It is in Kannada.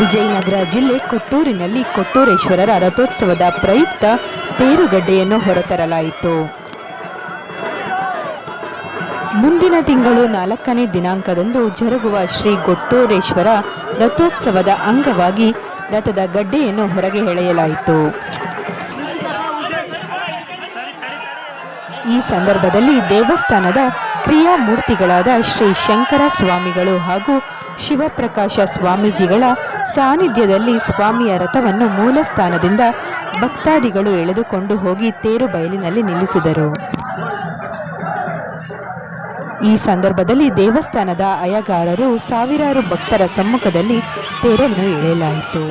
ವಿಜಯನಗರ ಜಿಲ್ಲೆ ಕೊಟ್ಟೂರಿನಲ್ಲಿ ಕೊಟ್ಟೂರೇಶ್ವರರ ರಥೋತ್ಸವದ ಪ್ರಯುಕ್ತ ತೇರುಗಡ್ಡೆಯನ್ನು ಹೊರತರಲಾಯಿತು. ಮುಂದಿನ ತಿಂಗಳು ನಾಲ್ಕನೇ ದಿನಾಂಕದಂದು ಜರುಗುವ ಶ್ರೀ ಕೊಟ್ಟೂರೇಶ್ವರ ರಥೋತ್ಸವದ ಅಂಗವಾಗಿ ರಥದ ಗಡ್ಡೆಯನ್ನು ಹೊರಗೆ ಎಳೆಯಲಾಯಿತು. ಈ ಸಂದರ್ಭದಲ್ಲಿ ದೇವಸ್ಥಾನದ ಕ್ರಿಯಾಮೂರ್ತಿಗಳಾದ ಶ್ರೀ ಶಂಕರ ಸ್ವಾಮಿಗಳು ಹಾಗೂ ಶಿವಪ್ರಕಾಶ ಸ್ವಾಮೀಜಿಗಳ ಸಾನ್ನಿಧ್ಯದಲ್ಲಿ ಸ್ವಾಮಿಯ ರಥವನ್ನು ಮೂಲ ಸ್ಥಾನದಿಂದ ಭಕ್ತಾದಿಗಳು ಎಳೆದುಕೊಂಡು ಹೋಗಿ ತೇರು ಬಯಲಿನಲ್ಲಿ ನಿಲ್ಲಿಸಿದರು. ಈ ಸಂದರ್ಭದಲ್ಲಿ ದೇವಸ್ಥಾನದ ಅಯಗಾರರು ಸಾವಿರಾರು ಭಕ್ತರ ಸಮ್ಮುಖದಲ್ಲಿ ತೇರನ್ನು ಎಳೆಯಲಾಯಿತು.